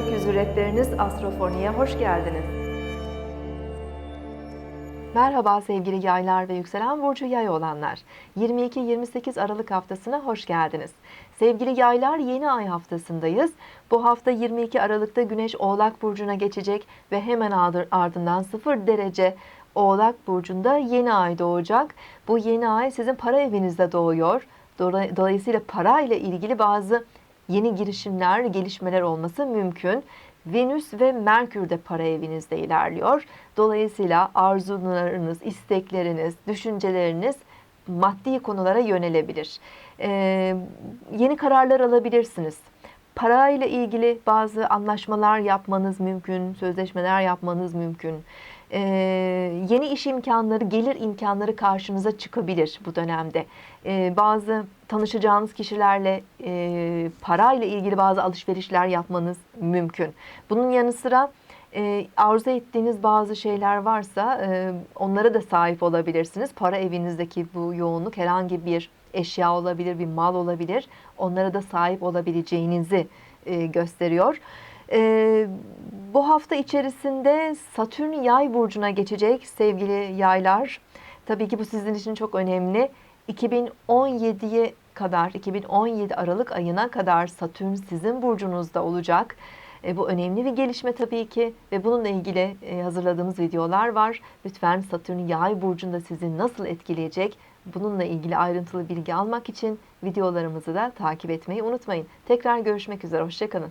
Seyretleriniz Astrofoni'ye hoş geldiniz. Merhaba sevgili yaylar ve yükselen burcu yay olanlar. 22-28 Aralık haftasına hoş geldiniz. Sevgili yaylar yeni ay haftasındayız. Bu hafta 22 Aralık'ta Güneş Oğlak Burcu'na geçecek ve hemen ardı- ardından 0 derece Oğlak Burcu'nda yeni ay doğacak. Bu yeni ay sizin para evinizde doğuyor. Dola- Dolayısıyla para ile ilgili bazı yeni girişimler, gelişmeler olması mümkün. Venüs ve Merkür de para evinizde ilerliyor. Dolayısıyla arzularınız, istekleriniz, düşünceleriniz maddi konulara yönelebilir. Ee, yeni kararlar alabilirsiniz. Parayla ilgili bazı anlaşmalar yapmanız mümkün, sözleşmeler yapmanız mümkün. Ee, yeni iş imkanları, gelir imkanları karşınıza çıkabilir bu dönemde. Ee, bazı tanışacağınız kişilerle e, parayla ilgili bazı alışverişler yapmanız mümkün. Bunun yanı sıra e, arzu ettiğiniz bazı şeyler varsa e, onlara da sahip olabilirsiniz. Para evinizdeki bu yoğunluk herhangi bir eşya olabilir, bir mal olabilir. Onlara da sahip olabileceğinizi e, gösteriyor. E, bu hafta içerisinde Satürn yay burcuna geçecek sevgili yaylar. Tabii ki bu sizin için çok önemli. 2017'ye kadar, 2017 Aralık ayına kadar Satürn sizin burcunuzda olacak. E, bu önemli bir gelişme tabii ki ve bununla ilgili e, hazırladığımız videolar var. Lütfen Satürn yay burcunda sizi nasıl etkileyecek? Bununla ilgili ayrıntılı bilgi almak için videolarımızı da takip etmeyi unutmayın. Tekrar görüşmek üzere, hoşçakalın.